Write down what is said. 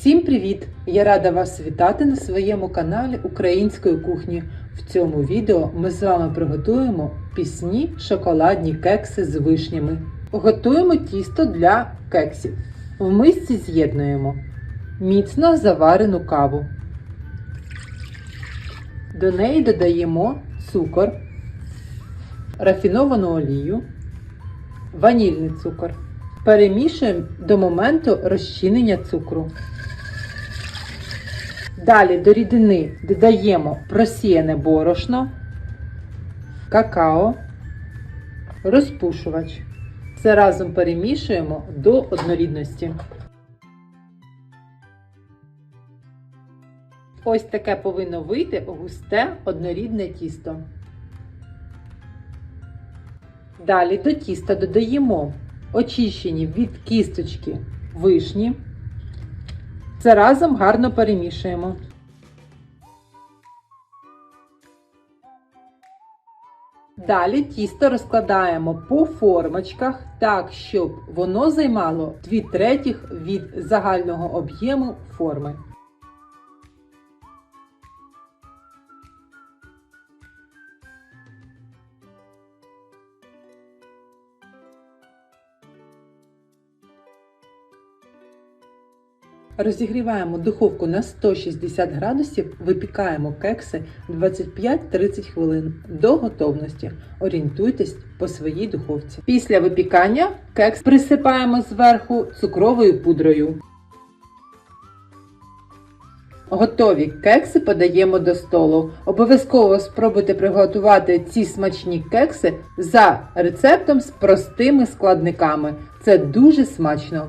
Всім привіт! Я рада вас вітати на своєму каналі Української кухні. В цьому відео ми з вами приготуємо пісні шоколадні кекси з вишнями. Готуємо тісто для кексів. В мисці з'єднуємо міцно заварену каву. До неї додаємо цукор, рафіновану олію, ванільний цукор. Перемішуємо до моменту розчинення цукру. Далі до рідини додаємо просіяне борошно, какао, розпушувач. Все разом перемішуємо до однорідності. Ось таке повинно вийти густе однорідне тісто. Далі до тіста додаємо очищені від кісточки вишні. Це разом гарно перемішуємо. Далі тісто розкладаємо по формочках так, щоб воно займало 2 третіх від загального об'єму форми. Розігріваємо духовку на 160 градусів, випікаємо кекси 25-30 хвилин до готовності. Орієнтуйтесь по своїй духовці. Після випікання кекс присипаємо зверху цукровою пудрою. Готові кекси подаємо до столу. Обов'язково спробуйте приготувати ці смачні кекси за рецептом з простими складниками. Це дуже смачно.